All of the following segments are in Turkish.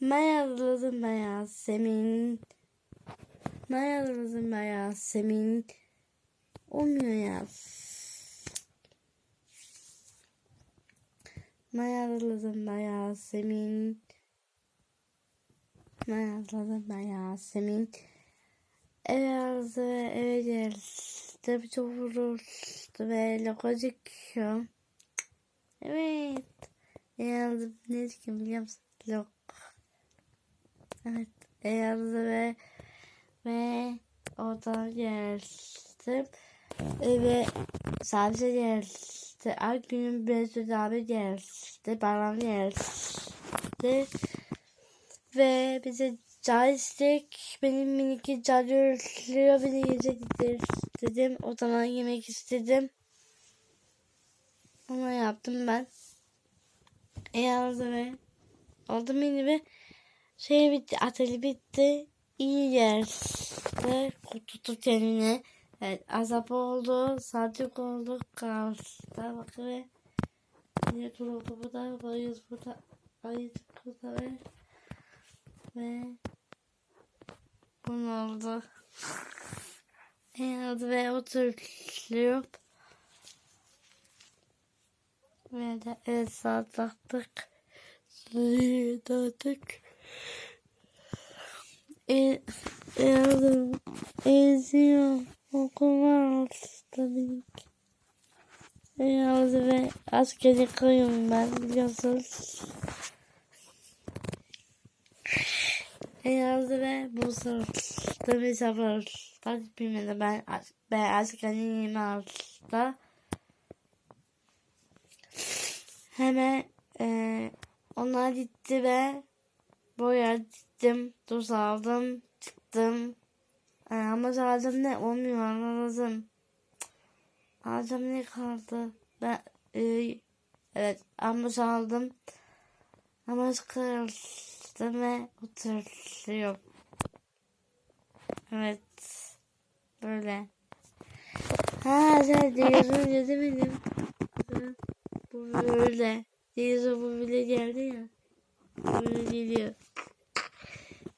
Mayaladım Yasemin. Mayaladım Yasemin. Olmuyor ya. Mayaladım Yasemin. Mayaladım Yasemin. Eve aldı ve eve geldi. Çok vuruldu ve lokacık. Evet. Eve aldı. Ne kim biliyor musun? Lok. Evet. Eve aldı ve ve oradan geldim. Eve sadece geldi. Ay günün bir abi geldi. Bayram geldi. Ve bize joystick benim miniki cadırlıyor beni gider dedim. O zaman yemek istedim. Onu yaptım ben. Yazdı ve oldu beni ve şey bitti atölye bitti. İyi yerde tuttu kendine. Evet, azap oldu, sadık oldu, kaldı. Bak ve yine turuldu burada, bayız burada, bayız burada ve ve bunu oldu. Evet ve oturuyor. Ve de el sallattık. Suyu dağıttık. E, yazdım. Eziyor. Okumaz tabii ki. Yazdı ve askeri kıyım ben biliyorsunuz. yazdı ve bu bir sefer takip bilmedi ben ben askeriyim altta hemen e, onlar gitti ve boya gittim tuz aldım çıktım e, ama alacağım ne olmuyor anladım alacağım ne kaldı ben e, evet ama aldım ama kırıldı ve oturuyorum. Evet. Böyle. Ha sen diyorsun ya demedim. Bu böyle. Diyorsun bu bile geldi ya. Böyle geliyor.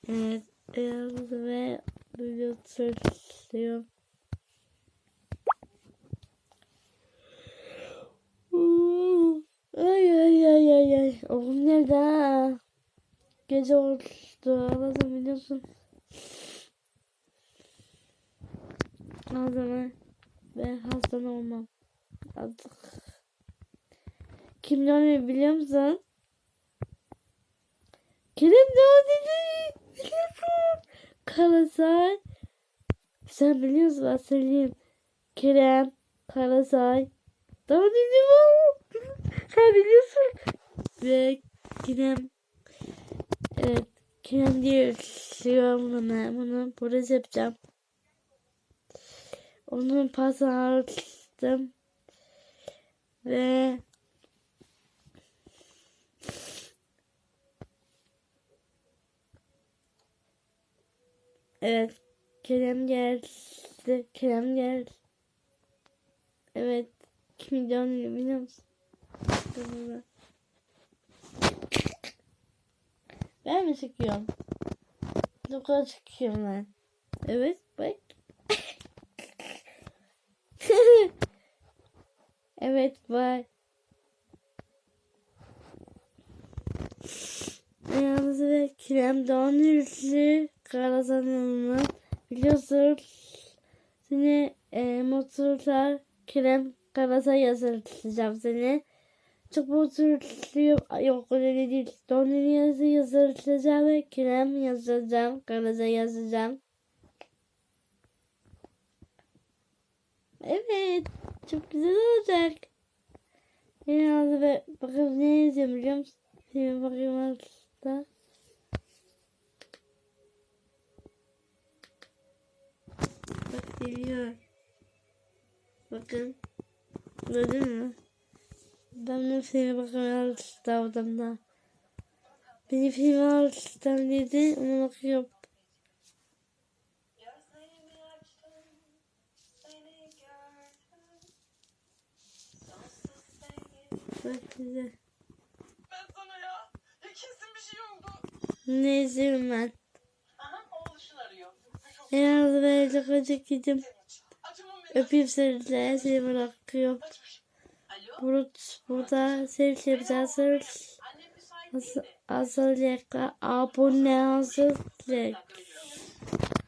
Evet. Evet ve böyle oturuyorum. Ay ay ay ay ay. Oğlum nerede? Gece oldu. Anladın biliyorsun. O zaman ben hastane olmam. Artık. Kim ne biliyor musun? Kerem ne dedi? Biliyorsun. Karasay. Sen biliyorsun ben söyleyeyim. Kerem, Karasay. Daha dedi Sen biliyorsun. Ve Kerem Evet. Kendi siyahımla ben bunu burası yapacağım. Onun pasını aldım. Ve Evet. Kerem geldi. Kerem geldi. Evet. Kim milyon biliyor musun? Ben mi çıkıyorum? Yukarı çıkıyorum ben. Evet bak. evet bak. Yalnız ve krem donürlü karazanını biliyorsun. Seni e, motorlar krem karasa yazılacağım seni. Çok bozuluyor. Yok öyle değil. Donları yazı yazacağım ve krem yazacağım. Karaza yazacağım. Evet. Çok güzel olacak. Yani ve bakın ne yazıyorum biliyor musun? Bakayım altta. Bak geliyor. Bakın. Gördün mü? Ben de filme bakmaya alıştı odamda. Beni filme alıştım dedi. Ona bakıyorum. Bak size. Ben sana ya. Ya kesin bir şey oldu. Ne izliyorum ben? Böyle gıcık gidim. Acımın Öpeyim seni de seni bırakıyorum. Alo Bulut burada sevgilim hazır. annem müsait Hazır, hazır abone hazır. dakika veriyorum.